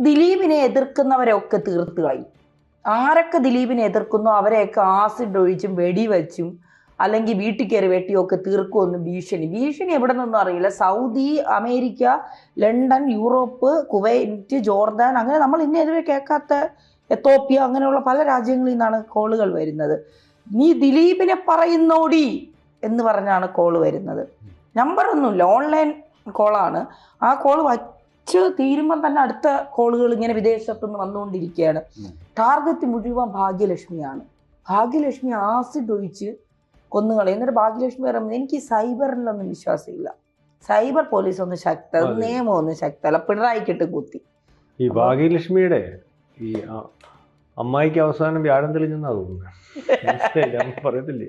ദിലീപിനെ എതിർക്കുന്നവരൊക്കെ തീർത്ത് കളയും. ആരൊക്കെ ദിലീപിനെ എതിർക്കുന്നോ അവരെയൊക്കെ ആസിഡ് ഒഴിച്ചും വെടിവെച്ചും അല്ലെങ്കിൽ വീട്ടിൽ കയറി വെട്ടിയൊക്കെ തീർക്കുമെന്ന് ഭീഷണി. ഭീഷണി എവിടെ നിന്നും അറിയില്ല. Saudi America London Europe Kuwait Jordan അങ്ങനെ നമ്മൾ ഇന്ന് ഇതുവരെ കേൾക്കാത്ത എത്തോപ്യ അങ്ങനെയുള്ള പല രാജ്യങ്ങളിൽ നിന്നാണ് കോളുകൾ വരുന്നത്. നീ ദിലീപിനെ പറയുന്നോടി എന്ന് പറഞ്ഞാണ് കോൾ വരുന്നത്. നമ്പറൊന്നുമില്ല. ഓൺലൈൻ കോളാണ്. ആ കോൾ വച്ച് തീരുമ്പം തന്നെ അടുത്ത കോളുകൾ ഇങ്ങനെ വിദേശത്തു നിന്ന് വന്നുകൊണ്ടിരിക്കുകയാണ്. ടാർഗറ്റ് മുഴുവൻ ഭാഗ്യലക്ഷ്മിയാണ്. ഭാഗ്യലക്ഷ്മി ആസിഡ് ഒഴിച്ച് കൊന്നുകളെ എന്നിട്ട് ഭാഗ്യലക്ഷ്മി പറയുമ്പോൾ എനിക്ക് സൈബറിനൊന്നും സൈബറിലൊന്നും വിശ്വാസമില്ല. സൈബർ പോലീസ് ഒന്ന് ശക്ത നിയമം ഒന്ന് ശക്തല്ല പിണറായിക്കിട്ട് കുത്തി. ഈ ഭാഗ്യലക്ഷ്മിയുടെ ഈ അമ്മായിക്ക് അവസാനം വ്യാഴം തെളിഞ്ഞെന്നാ തോന്നുന്നു? പറയത്തില്ലേ?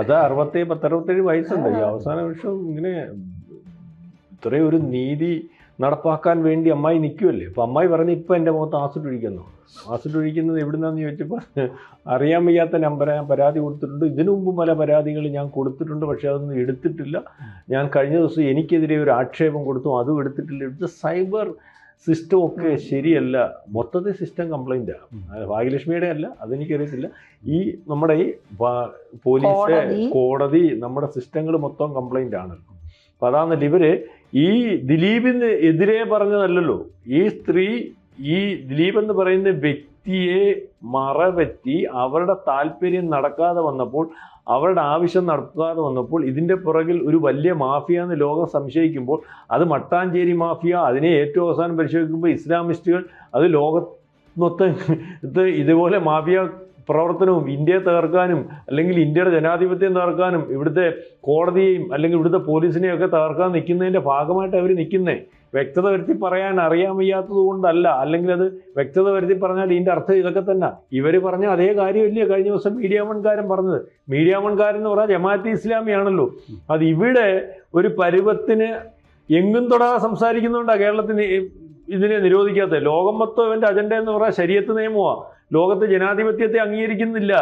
അത് അറുപത്തി പത്തറുപത്തേഴ് വയസ്സുണ്ട്. ഈ അവസാന വർഷം ഇങ്ങനെ ഇത്രയും ഒരു നീതി നടപ്പാക്കാൻ വേണ്ടി അമ്മായി നിൽക്കുമല്ലേ അപ്പൊ അമ്മായി പറഞ്ഞ് ഇപ്പം എന്റെ മുഖത്ത് ആസിഡ് ഒഴിക്കുന്നു. ആസിഡ് ഒഴിക്കുന്നത് എവിടുന്നാന്ന് ചോദിച്ചപ്പോൾ അറിയാൻ വയ്യാത്ത നമ്പർ ഞാൻ പരാതി കൊടുത്തിട്ടുണ്ട്. ഇതിനു മുമ്പ് പല പരാതികൾ ഞാൻ കൊടുത്തിട്ടുണ്ട് പക്ഷേ അതൊന്നും എടുത്തിട്ടില്ല. ഞാൻ കഴിഞ്ഞ ദിവസം എനിക്കെതിരെ ഒരു ആക്ഷേപം കൊടുത്തു അതും എടുത്തിട്ടില്ല. ഇത് സൈബർ സിസ്റ്റം ഒക്കെ ശരിയല്ല. മൊത്തത്തിൽ സിസ്റ്റം കംപ്ലൈന്റാണ് ഭാഗ്യലക്ഷ്മിയുടെ അല്ല അതെനിക്കറിയത്തില്ല. ഈ നമ്മുടെ ഈ പോലീസ് കോടതി. കോടതി നമ്മുടെ സിസ്റ്റങ്ങൾ മൊത്തം കംപ്ലൈന്റ് ആണ് അപ്പം അതാന്നല്ല ഇവർ ഈ ദിലീപിന് എതിരെ പറഞ്ഞതല്ലല്ലോ. ഈ സ്ത്രീ ഈ ദിലീപ് എന്ന് പറയുന്ന വ്യക്തിയെ മറപറ്റി അവരുടെ താല്പര്യം നടക്കാതെ വന്നപ്പോൾ അവരുടെ ആവശ്യം നടക്കാതെ വന്നപ്പോൾ ഇതിന്റെ പുറകിൽ ഒരു വലിയ മാഫിയ എന്ന് ലോകം സംശയിക്കുമ്പോൾ അത് മട്ടാഞ്ചേരി മാഫിയ അതിനെ ഏറ്റവും അവസാനം പരിശോധിക്കുമ്പോൾ ഇസ്ലാമിസ്റ്റുകൾ അത് ലോക മൊത്തം ഇതുപോലെ മാഫിയ പ്രവർത്തനവും ഇന്ത്യയെ തകർക്കാനും അല്ലെങ്കിൽ ഇന്ത്യയുടെ ജനാധിപത്യം തകർക്കാനും ഇവിടുത്തെ കോടതിയെയും അല്ലെങ്കിൽ ഇവിടുത്തെ പോലീസിനെയും ഒക്കെ തകർക്കാൻ നിൽക്കുന്നതിന്റെ ഭാഗമായിട്ട് അവർ നിൽക്കുന്നേ. വ്യക്തത വരുത്തി പറയാൻ അറിയാൻ വയ്യാത്തത് കൊണ്ടല്ല. അല്ലെങ്കിൽ അത് വ്യക്തത വരുത്തി പറഞ്ഞാൽ ഇതിന്റെ അർത്ഥം ഇതൊക്കെ തന്നെ. ഇവർ പറഞ്ഞ അതേ കാര്യമില്ലേ കഴിഞ്ഞ ദിവസം മീഡിയ മൺകാരൻ പറഞ്ഞത്. മീഡിയ മൺകാരൻ എന്ന് പറഞ്ഞാൽ ജമാഅത്ത് ഇസ്ലാമിയാണല്ലോ. അത് ഇവിടെ ഒരു പരുവത്തിന് എങ്ങും തൊടാതെ സംസാരിക്കുന്നതുകൊണ്ടാണ് കേരളത്തിന് ഇതിനെ നിരോധിക്കാത്തത്. ലോകം മൊത്തം ഇവന്റെ അജണ്ട എന്ന് പറഞ്ഞാൽ ശരീരത്ത് നിയമമാണ് ലോകത്ത് ജനാധിപത്യത്തെ അംഗീകരിക്കുന്നില്ല.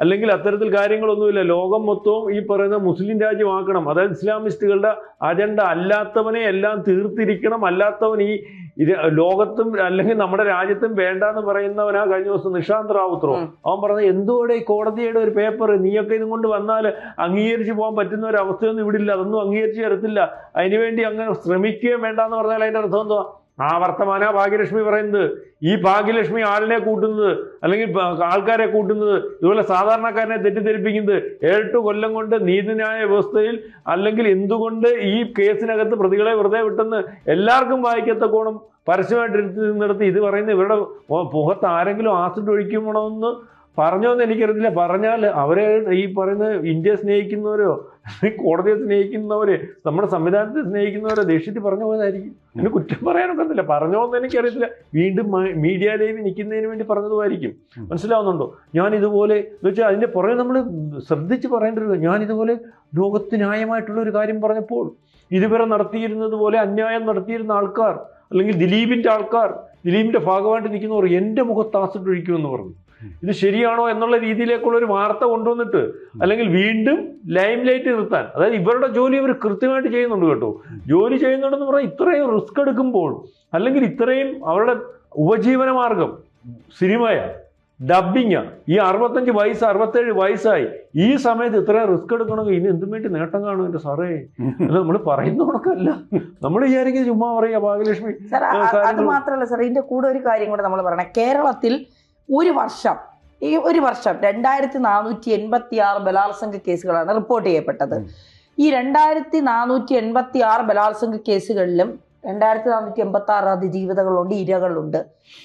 അല്ലെങ്കിൽ അത്തരത്തിൽ കാര്യങ്ങളൊന്നുമില്ല. ലോകം മൊത്തവും ഈ പറയുന്ന മുസ്ലിം രാജ്യമാക്കണം. അതായത് ഇസ്ലാമിസ്റ്റുകളുടെ അജണ്ട അല്ലാത്തവനെ എല്ലാം തീർത്തിരിക്കണം. അല്ലാത്തവൻ ഈ ഇത് ലോകത്തും അല്ലെങ്കിൽ നമ്മുടെ രാജ്യത്തും വേണ്ട എന്ന് പറയുന്നവനാ കഴിഞ്ഞ ദിവസം നിഷാന്ത് റാവുത്രോ അവൻ പറഞ്ഞത് എന്തുകൂടെ ഈ കോടതിയുടെ ഒരു പേപ്പർ നീയൊക്കെ ഇതും കൊണ്ട് വന്നാൽ അംഗീകരിച്ച് പോകാൻ പറ്റുന്ന ഒരു അവസ്ഥയൊന്നും ഇവിടില്ല ഇല്ല. അതൊന്നും അംഗീകരിച്ച് തരത്തില്ല. അതിനുവേണ്ടി അങ്ങനെ ശ്രമിക്കുകയും വേണ്ടാന്ന് പറഞ്ഞാൽ അതിന്റെ അർത്ഥം എന്തുവാ? ആ വർത്തമാന ഭാഗ്യലക്ഷ്മി പറയുന്നത് ഈ ഭാഗ്യലക്ഷ്മി ആളിനെ കൂട്ടുന്നത് അല്ലെങ്കിൽ ആൾക്കാരെ കൂട്ടുന്നത് ഇതുപോലെ സാധാരണക്കാരനെ തെറ്റിദ്ധരിപ്പിക്കുന്നത് ഏഴെട്ട് കൊല്ലം കൊണ്ട് നീതിന്യായ വ്യവസ്ഥയിൽ അല്ലെങ്കിൽ എന്തുകൊണ്ട് ഈ കേസിനകത്ത് പ്രതികളെ വെറുതെ വിട്ടെന്ന് എല്ലാവർക്കും വായിക്കത്തക്കോണം പരസ്യമായിട്ട് എടുത്ത് ഇത് പറയുന്നത് ഇവരുടെ മുഖത്ത് ആരെങ്കിലും ആസിഡ് ഒഴിക്കുമോണമെന്ന് പറഞ്ഞോന്ന് എനിക്കറിയത്തില്ല. പറഞ്ഞാൽ അവരെ ഈ പറയുന്ന ഇന്ത്യയെ സ്നേഹിക്കുന്നവരോ കോടതിയെ സ്നേഹിക്കുന്നവര് നമ്മുടെ സംവിധാനത്തെ സ്നേഹിക്കുന്നവരെ ദേഷ്യത്തിൽ പറഞ്ഞു പോയതായിരിക്കും. എന്നെ കുറ്റം പറയാനൊക്കത്തില്ല പറഞ്ഞോന്ന് എനിക്കറിയത്തില്ല. വീണ്ടും മീഡിയ ലൈവ് നിൽക്കുന്നതിന് വേണ്ടി പറഞ്ഞതുമായിരിക്കും. മനസ്സിലാവുന്നുണ്ടോ? ഞാൻ ഇതുപോലെ എന്ന് വെച്ചാൽ അതിന്റെ പുറകെ നമ്മൾ ശ്രദ്ധിച്ച് പറയേണ്ടത് ഞാൻ ഇതുപോലെ ലോകത്ത് ന്യായമായിട്ടുള്ള ഒരു കാര്യം പറഞ്ഞപ്പോൾ ഇതുവരെ നടത്തിയിരുന്നത് പോലെ അന്യായം നടത്തിയിരുന്ന ആൾക്കാർ അല്ലെങ്കിൽ ദിലീപിന്റെ ആൾക്കാർ ദിലീപിന്റെ ഭാഗമായിട്ട് നിൽക്കുന്നവർ എന്റെ മുഖത്ത് ആസിട്ടൊഴിക്കുമെന്ന് പറഞ്ഞു. ഇത് ശരിയാണോ എന്നുള്ള രീതിയിലേക്കുള്ള ഒരു വാർത്ത കൊണ്ടുവന്നിട്ട് അല്ലെങ്കിൽ വീണ്ടും ലൈം ലൈറ്റ് നിർത്താൻ അതായത് ഇവരുടെ ജോലി അവർ കൃത്യമായിട്ട് ചെയ്യുന്നുണ്ട് കേട്ടോ. ജോലി ചെയ്യുന്നുണ്ടെന്ന് പറഞ്ഞാൽ ഇത്രയും റിസ്ക് എടുക്കുമ്പോൾ അല്ലെങ്കിൽ ഇത്രയും അവരുടെ ഉപജീവന മാർഗം സിനിമയാ ഡബിങ് ഈ അറുപത്തഞ്ച് വയസ്സ് അറുപത്തേഴ് വയസ്സായി ഈ സമയത്ത് ഇത്രയും റിസ്ക് എടുക്കണമെങ്കിൽ ഇനി എന്തും വേണ്ടി നേട്ടം കാണും എന്റെ സാറേ. നമ്മൾ പറയുന്നതൊക്കെ നമ്മൾ വിചാരിക്കുന്നത് ചുമ്മാ പറയാ ഭാഗ്യലക്ഷ്മി. അത് മാത്രമല്ല സാർ ഇതിന്റെ കൂടെ ഒരു കാര്യം കൂടെ നമ്മൾ പറയണം. കേരളത്തിൽ ഒരു വർഷം ഈ ഒരു വർഷം രണ്ടായിരത്തി നാനൂറ്റി എൺപത്തി ആറ് ബലാത്സംഗ കേസുകളാണ് റിപ്പോർട്ട് ചെയ്യപ്പെട്ടത്. ഈ രണ്ടായിരത്തി നാനൂറ്റി എൺപത്തി ആറ് ബലാത്സംഗ കേസുകളിലും രണ്ടായിരത്തി നാനൂറ്റി എൺപത്തി ആറ് അതിജീവിതകളുണ്ട് ഇരകളുണ്ട്.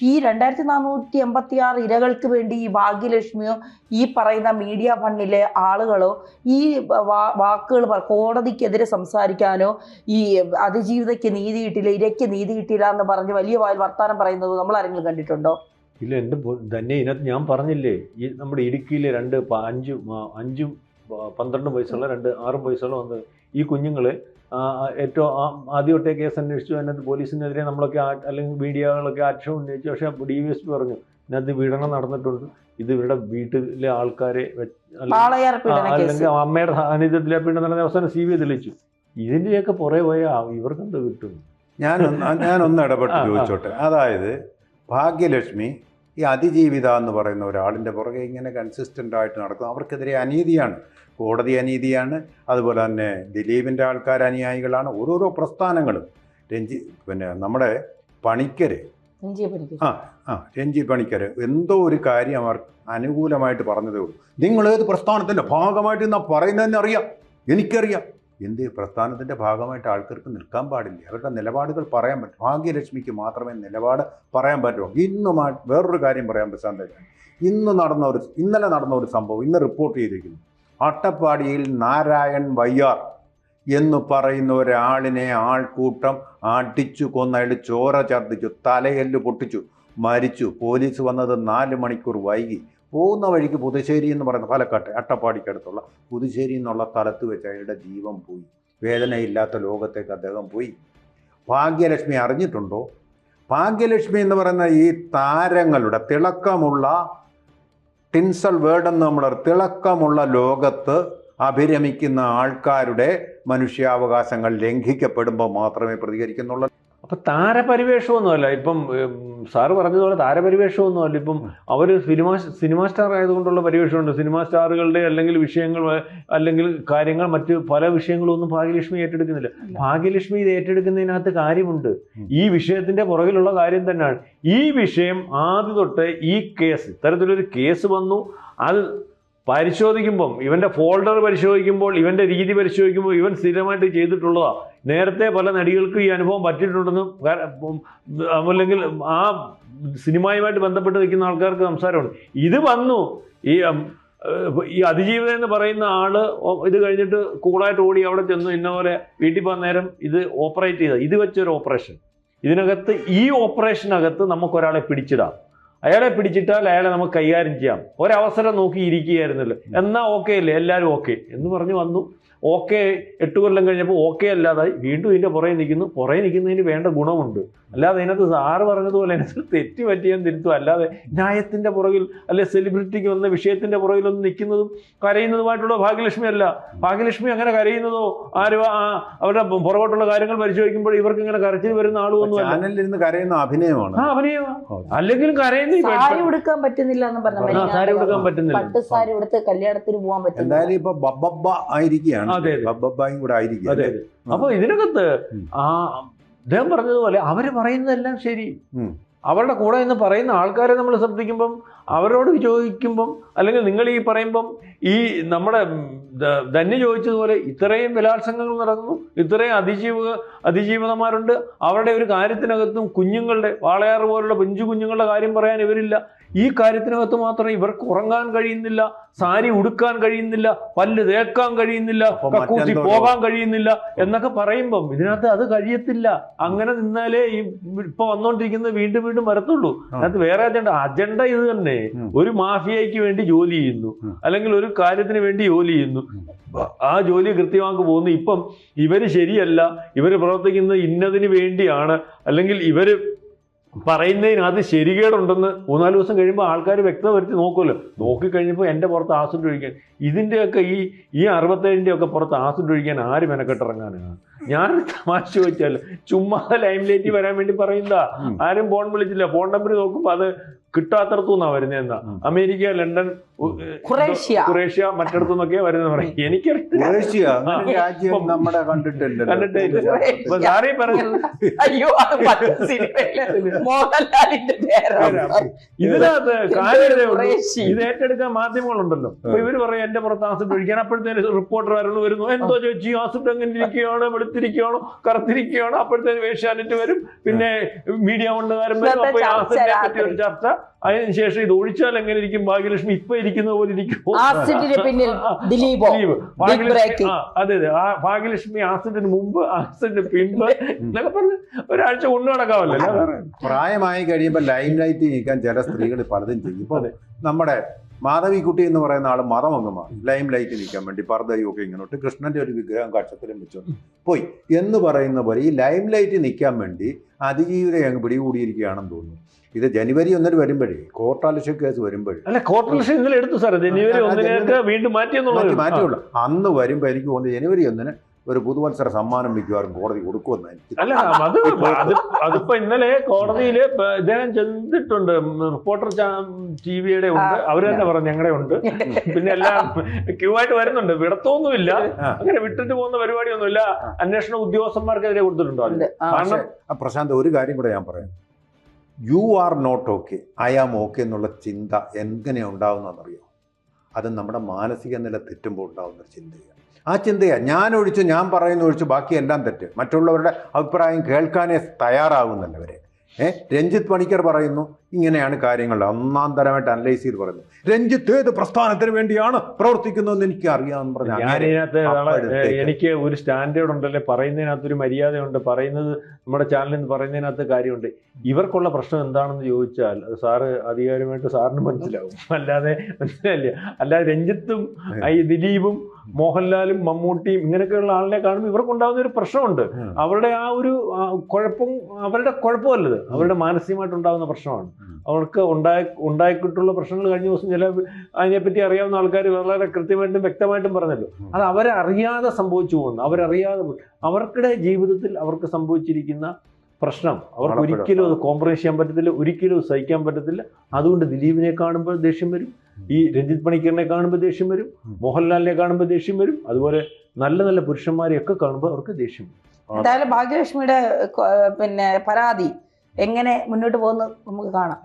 ഈ രണ്ടായിരത്തി നാനൂറ്റി എൺപത്തി ആറ് ഇരകൾക്ക് വേണ്ടി ഈ ഭാഗ്യലക്ഷ്മിയോ ഈ പറയുന്ന മീഡിയ ഫണ്ടിലെ ആളുകളോ ഈ വാക്കുകൾ കോടതിക്കെതിരെ സംസാരിക്കാനോ ഈ അതിജീവിതയ്ക്ക് നീതി കിട്ടില്ല ഇരയ്ക്ക് നീതി കിട്ടില്ല എന്ന് പറഞ്ഞ് വലിയ വായിൽ വർത്താനം പറയുന്നത് നമ്മൾ ആരെങ്കിലും കണ്ടിട്ടുണ്ടോ? ഇല്ല എന്റെ തന്നെ ഇതിനകത്ത് ഞാൻ പറഞ്ഞില്ലേ ഈ നമ്മുടെ ഇടുക്കിയിലെ രണ്ട് അഞ്ച് അഞ്ചും പന്ത്രണ്ടും വയസ്സുള്ള രണ്ട് ആറും വയസ്സുള്ള വന്ന് ഈ കുഞ്ഞുങ്ങൾ ഏറ്റവും ആദ്യമൊട്ടേ കേസ് അന്വേഷിച്ചു അതിനകത്ത് പോലീസിനെതിരെ നമ്മളൊക്കെ അല്ലെങ്കിൽ മീഡിയകളൊക്കെ ആക്ഷേപം ഉന്നയിച്ചു പക്ഷേ ഡി വി എസ് പി പറഞ്ഞു ഇതിനകത്ത് പീഡനം നടന്നിട്ടുണ്ട് ഇത് ഇവരുടെ വീട്ടിലെ ആൾക്കാരെ അല്ലെങ്കിൽ- വാളയാർ പീഡന കേസ്. അല്ലെങ്കിൽ അമ്മയുടെ സാന്നിധ്യത്തിലെ പീഡനം നടന്ന അവസാനം സി ബി ഐ തെളിച്ചു ഇതിന്റെയൊക്കെ പുറകെ പോയാൽ ഇവർക്ക് എന്താ കിട്ടും ഞാൻ ഞാനൊന്ന് ഞാൻ ഒന്ന് ഇടപെട്ട്. ചോദിച്ചോട്ടെ. അതായത് ഭാഗ്യലക്ഷ്മി ഈ അതിജീവിത എന്ന് പറയുന്ന ഒരാളിന്റെ പുറകെ ഇങ്ങനെ കൺസിസ്റ്റന്റ് ആയിട്ട് നടക്കും. അവർക്കെതിരെ അനീതിയാണ്. കോടതി അനീതിയാണ്. അതുപോലെ തന്നെ ദിലീപിന്റെ ആൾക്കാർ അനുയായികളാണ്. ഓരോരോ പ്രസ്ഥാനങ്ങളും. രഞ്ജി പിന്നെ നമ്മുടെ പഠിക്കും ആ ആ രഞ്ജി പണിക്കർ എന്തോ ഒരു കാര്യം അവർ അനുകൂലമായിട്ട് പറഞ്ഞതേ ഉള്ളൂ. നിങ്ങൾ ഏത് പ്രസ്ഥാനത്തിന്റെ ഭാഗമായിട്ട് എന്നാ പറയുന്നതെന്ന് അറിയാം എനിക്കറിയാം. എന്ത് പ്രസ്ഥാനത്തിന്റെ ഭാഗമായിട്ട് ആൾക്കാർക്ക് നിൽക്കാൻ പാടില്ല. അവരുടെ നിലപാടുകൾ പറയാൻ പറ്റും. ഭാഗ്യലക്ഷ്മിക്ക് മാത്രമേ നിലപാട് പറയാൻ പറ്റൂ ഇന്ന് മാ- വേറൊരു കാര്യം പറയാൻ പ്രശാന്ത ഇന്ന് നടന്ന ഒരു ഇന്നലെ നടന്ന ഒരു സംഭവം ഇന്ന് റിപ്പോർട്ട് ചെയ്തിരിക്കുന്നു. അട്ടപ്പാടിയിൽ നാരായൺ വയ്യാർ എന്ന് പറയുന്ന ഒരാളിനെ ആൾക്കൂട്ടം അടിച്ചു കൊന്നയാൾ ചോര ഛർദ്ദിച്ചു തലയെല്ല് പൊട്ടിച്ചു മരിച്ചു. പോലീസ് വന്നത് നാല് മണിക്കൂർ വൈകി. പോകുന്ന വഴിക്ക് പുതുശ്ശേരി എന്ന് പറയുന്ന പാലക്കാട്ട് അട്ടപ്പാടിക്കടുത്തുള്ള പുതുശ്ശേരി എന്നുള്ള സ്ഥലത്ത് വെച്ച് അയാളുടെ ജീവൻ പോയി. വേദനയില്ലാത്ത ലോകത്തേക്ക് അദ്ദേഹം പോയി. ഭാഗ്യലക്ഷ്മി അറിഞ്ഞിട്ടുണ്ടോ? ഭാഗ്യലക്ഷ്മി എന്ന് പറയുന്ന ഈ താരങ്ങളുടെ തിളക്കമുള്ള ടിൻസൽ വേർഡ് എന്ന് നമ്മൾ തിളക്കമുള്ള ലോകത്ത് അഭിരമിക്കുന്ന ആൾക്കാരുടെ മനുഷ്യാവകാശങ്ങൾ ലംഘിക്കപ്പെടുമ്പോൾ മാത്രമേ പ്രതികരിക്കുന്നുള്ളൂ. അപ്പൊ താരപരിവേഷമൊന്നുമല്ല. ഇപ്പം സാറ് പറഞ്ഞതുപോലെ താരപരിവേഷമൊന്നുമല്ല. ഇപ്പം അവർ സിനിമ സിനിമാ സ്റ്റാർ ആയതുകൊണ്ടുള്ള പരിവേഷമുണ്ട്. സിനിമാ സ്റ്റാറുകളുടെ അല്ലെങ്കിൽ വിഷയങ്ങൾ അല്ലെങ്കിൽ കാര്യങ്ങൾ മറ്റ് പല വിഷയങ്ങളും ഒന്നും ഭാഗ്യലക്ഷ്മി ഏറ്റെടുക്കുന്നില്ല. ഭാഗ്യലക്ഷ്മി ഇത് ഏറ്റെടുക്കുന്നതിനകത്ത് കാര്യമുണ്ട്. ഈ വിഷയത്തിന്റെ പുറകിലുള്ള കാര്യം തന്നെയാണ്. ഈ വിഷയം ആദ്യ തൊട്ട് ഈ കേസ് ഇത്തരത്തിലൊരു കേസ് വന്നു. അത് പരിശോധിക്കുമ്പം ഇവന്റെ ഫോൾഡർ പരിശോധിക്കുമ്പോൾ ഇവന്റെ രീതി പരിശോധിക്കുമ്പോൾ ഇവൻ സ്ഥിരമായിട്ട് ചെയ്തിട്ടുള്ളതാ. നേരത്തെ പല നടികൾക്ക് ഈ അനുഭവം പറ്റിയിട്ടുണ്ടെന്നും അല്ലെങ്കിൽ ആ സിനിമയുമായിട്ട് ബന്ധപ്പെട്ട് നിൽക്കുന്ന ആൾക്കാർക്ക് സംസാരമുണ്ട് ഇത് വന്നു. ഈ ഈ അതിജീവിതം എന്ന് പറയുന്ന ആൾ ഇത് കഴിഞ്ഞിട്ട് കൂളായിട്ട് ഓടി അവിടെ ചെന്നു ഇന്ന പോലെ വീട്ടിൽ പോകാൻ നേരം ഇത് ഓപ്പറേറ്റ് ചെയ്ത ഇത് വെച്ചൊരു ഓപ്പറേഷൻ. ഇതിനകത്ത് ഈ ഓപ്പറേഷനകത്ത് നമുക്കൊരാളെ പിടിച്ചിടാം. അയാളെ പിടിച്ചിട്ടാൽ അയാളെ നമുക്ക് കൈകാര്യം ചെയ്യാം. ഒരവസരം നോക്കി ഇരിക്കുകയായിരുന്നല്ലോ എന്നാൽ ഓക്കെ അല്ലേ? എല്ലാവരും ഓക്കെ എന്ന് പറഞ്ഞു വന്നു. ഓക്കെ എട്ട് കൊല്ലം കഴിഞ്ഞപ്പോൾ ഓക്കെ അല്ലാതായി. വീണ്ടും ഇതിന്റെ പുറകെ നിൽക്കുന്നു. പുറകെ നിൽക്കുന്നതിന് വേണ്ട ഗുണമുണ്ട്. അല്ലാതെ അതിനകത്ത് സാറ് പറഞ്ഞതുപോലെ അതിനകത്ത് തെറ്റ് പറ്റിയാൻ തിരുത്തും. അല്ലാതെ ന്യായത്തിന്റെ പുറകിൽ അല്ലെ സെലിബ്രിറ്റിക്ക് വന്ന വിഷയത്തിന്റെ പുറകിലൊന്നും നിൽക്കുന്നതും കരയുന്നതുമായിട്ടുള്ള ഭാഗ്യലക്ഷ്മി അല്ല. ഭാഗ്യലക്ഷ്മി അങ്ങനെ കരയുന്നതോ ആരും ആ- അവരുടെ പുറകോട്ടുള്ള കാര്യങ്ങൾ പരിശോധിക്കുമ്പോൾ ഇവർക്ക് ഇങ്ങനെ കരച്ചിൽ വരുന്ന ആളുമൊന്നും ചാനലിൽ ഇരുന്ന് കരയുന്ന അഭിനയമാണ്. ആ അഭിനയമാണ്. അല്ലെങ്കിലും കരയുന്ന സാരി ഉടുക്കാൻ പറ്റുന്നില്ല എന്ന് സാരി ഉടുക്കാൻ പറ്റുന്നില്ല. പട്ട് സാരി ഉടുത്ത് കല്യാണത്തിന് പോകാൻ പറ്റും എന്തായാലും ഇപ്പൊ ബബ്ബ ആയിരിക്കുകയാണ്. അതെ, കൂടെ ആയിരിക്കും അതെ അല്ലേ? അപ്പൊ ഇതിനകത്ത് ആ അദ്ദേഹം പറഞ്ഞതുപോലെ അവർ പറയുന്നതെല്ലാം ശരി. അവരുടെ കൂടെ എന്ന് പറയുന്ന ആൾക്കാരെ നമ്മൾ ശ്രദ്ധിക്കുമ്പം അവരോട് ചോദിക്കുമ്പം അല്ലെങ്കിൽ നിങ്ങൾ ഈ പറയുമ്പം ഈ നമ്മുടെ ധന്യ ചോദിച്ചതുപോലെ ഇത്രയും ബലാത്സംഗങ്ങൾ നടക്കുന്നു ഇത്രയും അതിജീവ അതിജീവനമാരുണ്ട് അവരുടെ ഒരു കാര്യത്തിനകത്തും കുഞ്ഞുങ്ങളുടെ വാളയാറ് പോലുള്ള പിഞ്ചു കുഞ്ഞുങ്ങളുടെ കാര്യം പറയാൻ ഇവരില്ല. ഈ കാര്യത്തിനകത്ത് മാത്രം ഇവർക്ക് ഉറങ്ങാൻ കഴിയുന്നില്ല സാരി ഉടുക്കാൻ കഴിയുന്നില്ല പല്ല് തേക്കാൻ കഴിയുന്നില്ല കക്കൂസി പോകാൻ കഴിയുന്നില്ല എന്നൊക്കെ പറയുമ്പം ഇതിനകത്ത് അത് കഴിയത്തില്ല. അങ്ങനെ നിന്നാലേ ഈ ഇപ്പൊ വന്നോണ്ടിരിക്കുന്നത് വീണ്ടും വീണ്ടും വരത്തുള്ളൂ. അതിനകത്ത് വേറെ അജണ്ട. അജണ്ട ഇത് തന്നെ. ഒരു മാഫിയയ്ക്ക് വേണ്ടി ജോലി ചെയ്യുന്നു. അല്ലെങ്കിൽ ഒരു കാര്യത്തിന് വേണ്ടി ജോലി ചെയ്യുന്നു. ആ ജോലി കൃത്യമാക്ക് പോകുന്നു. ഇപ്പം ഇവർ ശരിയല്ല. ഇവർ പ്രവർത്തിക്കുന്നത് ഇന്നതിന് വേണ്ടിയാണ്. അല്ലെങ്കിൽ ഇവർ പറയുന്നതിനകത്ത് ശരികേടുണ്ടെന്ന് മൂന്നാൽ ദിവസം കഴിയുമ്പോൾ ആൾക്കാർ വ്യക്തത വരുത്തി നോക്കുമല്ലോ. നോക്കിക്കഴിഞ്ഞപ്പോൾ എന്റെ പുറത്ത് ആസിഡ് ഒഴിക്കാൻ. ഇതിന്റെയൊക്കെ ഈ ഈ അറുപത്തേഴിന്റെ ഒക്കെ പുറത്ത് ആസിഡ് ഒഴിക്കാൻ ആര് മെനക്കെട്ടിറങ്ങാനാണ് ഞാൻ തമാശ ചോദിച്ചാൽ ചുമ്മാ ലൈം ലൈറ്റിൽ വരാൻ വേണ്ടി പറയുന്നതാ. ആരും ഫോൺ വിളിച്ചില്ല. ഫോൺ നമ്പർ നോക്കുമ്പോൾ അത് കിട്ടാത്തടത്തുനിന്നാ വരുന്നത് എന്താ അമേരിക്ക ലണ്ടൻ ക്രൊയേഷ്യ ഖുറേഷ്യ. ഖുറേഷ്യ മറ്റിടത്തുനിന്നൊക്കെയാ വരുന്നത് പറയും. എനിക്കറിയാം ഇതിനകത്ത്. ഇത് ഏറ്റെടുക്കാൻ മാധ്യമങ്ങളുണ്ടല്ലോ. അപ്പൊ ഇവർ പറയും എന്റെ പുറത്ത് ആസിഡ് ഒഴിക്കാൻ. അപ്പോഴത്തെ റിപ്പോർട്ടർ ആരെന്ന് വരുന്നു എന്തോ ചോദിച്ചു ആസിഡ് എങ്ങനെ ഇരിക്കുകയാണോ? വെളുത്തിരിക്കുകയാണോ കറുത്തിരിക്കുകയാണോ അപ്പോഴത്തെ വേഷ്യാലിറ്റി വരും. പിന്നെ മീഡിയ കൊണ്ടുകാരും വരും. അപ്പൊ ചർച്ച ആസിഡിനെ പറ്റി ഒരു രാത്രി. ചർച്ച. അതിനുശേഷം ഇത് ഒഴിച്ചാൽ എങ്ങനെ ഇരിക്കും? ഭാഗ്യലക്ഷ്മി ഇപ്പൊ ഇരിക്കുന്ന പോലെ ഇരിക്കും ആസിഡിന് പിന്നിൽ ദിലീപോ. ഭാഗ്യലക്ഷ്മി അതെ അതെ. ആ ഭാഗ്യലക്ഷ്മി ആസിഡിന് മുമ്പ് ആസിഡിന് പിൻപ് എന്നൊക്കെ പറഞ്ഞ് ഒരാഴ്ച കൊണ്ടു നടക്കാമല്ലോ പ്രായമായി കഴിയുമ്പോൾ ലൈം ലൈറ്റ് നീക്കാൻ ചില സ്ത്രീകൾ പലതും ചെയ്യും. ഇപ്പൊ നമ്മുടെ മാധവിക്കുട്ടി എന്ന് പറയുന്ന ആൾ മതം അങ്ങ് മാറി. ലൈം ലൈറ്റ് നിൽക്കാൻ വേണ്ടി പർദ്ദയും ഒക്കെ ഇങ്ങോട്ട് കൃഷ്ണന്റെ ഒരു വിഗ്രഹം കക്ഷത്തിലും വെച്ചു പോയി. എന്ന് പറയുന്ന പോലെ ഈ ലൈം ലൈറ്റ് നിൽക്കാൻ വേണ്ടി അതിജീവിതം അങ്ങ് പിടികൂടിയിരിക്കുകയാണെന്ന് തോന്നുന്നു. ഇത് ജനുവരി ഒന്നിന് വരുമ്പോഴേ കോർട്ടാലിഷ കേസ് വരുമ്പോഴേ. അല്ല കോർപ്പറേഷൻ ഇന്നലെ എടുത്തു സാറേ. ജനുവരി ഒന്നിനേക്ക് വീണ്ടും മാറ്റി മാറ്റിയെന്നുള്ളത് മാറ്റിയുള്ളൂ. അന്ന് വരുമ്പോൾ എനിക്ക് തോന്നുന്നു ജനുവരി ഒന്നിന് ഒരു പുതുവത്സര സമ്മാനം മിക്കവാറും കോടതി കൊടുക്കുമെന്ന് എനിക്ക് അല്ല അത് അത് അതിപ്പോ ഇന്നലെ കോടതിയിൽ ഇദ്ദേഹം ചെന്നിട്ടുണ്ട് റിപ്പോർട്ടർ ടി വിയുടെ ഉണ്ട്. അവർ തന്നെ പറഞ്ഞു ഞങ്ങളുടെ ഉണ്ട്. പിന്നെ എല്ലാം ക്യൂ ആയിട്ട് വരുന്നുണ്ട്. വിടത്തൊന്നുമില്ല. അങ്ങനെ വിട്ടിട്ട് പോകുന്ന പരിപാടിയൊന്നുമില്ല. അന്വേഷണ ഉദ്യോഗസ്ഥന്മാർക്കെതിരെ കൊടുത്തിട്ടുണ്ടോ. കാരണം പ്രശാന്ത് ഒരു കാര്യം കൂടെ ഞാൻ പറയാം. You are not okay. I am okay എന്നുള്ള ചിന്ത എങ്ങനെ ഉണ്ടാവുന്നതെന്നറിയോ? അത് നമ്മുടെ മാനസിക നില തെറ്റുമ്പോൾ ഉണ്ടാവുന്ന ചിന്തയാണ്. ആ ചിന്തയാണ് ഞാൻ ഒഴിച്ച് ഞാൻ പറയുന്ന ഒഴിച്ച് ബാക്കി എല്ലാം തെറ്റ്. മറ്റുള്ളവരുടെ അഭിപ്രായം കേൾക്കാനേ തയ്യാറാകുന്നല്ലവരെ ഏ? രഞ്ജിത്ത് പണിക്കർ പറയുന്നു ഇങ്ങനെയാണ് കാര്യങ്ങൾ. ഒന്നാം തരമായിട്ട് അനലൈസ് ചെയ്ത് പറയുന്നു. രഞ്ജിത്ത് ഏത് പ്രസ്ഥാനത്തിന് വേണ്ടിയാണ് പ്രവർത്തിക്കുന്നതെന്ന് എനിക്ക് അറിയാമെന്ന് പറഞ്ഞു. ഏഹ്, എനിക്ക് ഒരു സ്റ്റാൻഡേർഡ് ഉണ്ടല്ലേ? പറയുന്നതിനകത്ത് ഒരു മര്യാദയുണ്ട്. പറയുന്നത് നമ്മുടെ ചാനലിൽ നിന്ന് പറയുന്നതിനകത്ത് കാര്യമുണ്ട്. ഇവർക്കുള്ള പ്രശ്നം എന്താണെന്ന് ചോദിച്ചാൽ അത് സാറ് അധികാരമായിട്ട് സാറിന് മനസ്സിലാവും. അല്ലാതെ മനസ്സിലായില്ല. അല്ലാതെ രഞ്ജിത്തും ഈ ദിലീപും മോഹൻലാലും മമ്മൂട്ടിയും ഇങ്ങനെയൊക്കെയുള്ള ആളിനെ കാണുമ്പോൾ ഇവർക്കുണ്ടാകുന്ന ഒരു പ്രശ്നമുണ്ട്. അവരുടെ ആ ഒരു കുഴപ്പം അവരുടെ കുഴപ്പമല്ലത്. അവരുടെ മാനസികമായിട്ട് ഉണ്ടാകുന്ന പ്രശ്നമാണ്. അവർക്ക് ഉണ്ടായി ഉണ്ടാക്കിയിട്ടുള്ള പ്രശ്നങ്ങൾ കഴിഞ്ഞ ദിവസം ചില അതിനെപ്പറ്റി അറിയാവുന്ന ആൾക്കാർ വളരെ കൃത്യമായിട്ടും വ്യക്തമായിട്ടും പറഞ്ഞല്ലോ. അത് അവരറിയാതെ സംഭവിച്ചു പോകുന്നു. അവരറിയാതെ അവർക്കിടെ ജീവിതത്തിൽ അവർക്ക് സംഭവിച്ചിരിക്കുന്ന പ്രശ്നം അവർക്ക് ഒരിക്കലും അത് കോംപ്രമൈസ് ചെയ്യാൻ പറ്റത്തില്ല ഒരിക്കലും സഹിക്കാൻ പറ്റത്തില്ല. അതുകൊണ്ട് ദിലീപിനെ കാണുമ്പോൾ ദേഷ്യം വരും. ഈ രഞ്ജിത് പണിക്കറിനെ കാണുമ്പോൾ ദേഷ്യം വരും മോഹൻലാലിനെ കാണുമ്പോൾ ദേഷ്യം വരും അതുപോലെ നല്ല നല്ല പുരുഷന്മാരെ ഒക്കെ കാണുമ്പോൾ അവർക്ക് ദേഷ്യം വരും. എന്തായാലും ഭാഗ്യലക്ഷ്മിയുടെ പിന്നെ പരാതി എങ്ങനെ മുന്നോട്ട് പോകുന്നു നമുക്ക് കാണാം.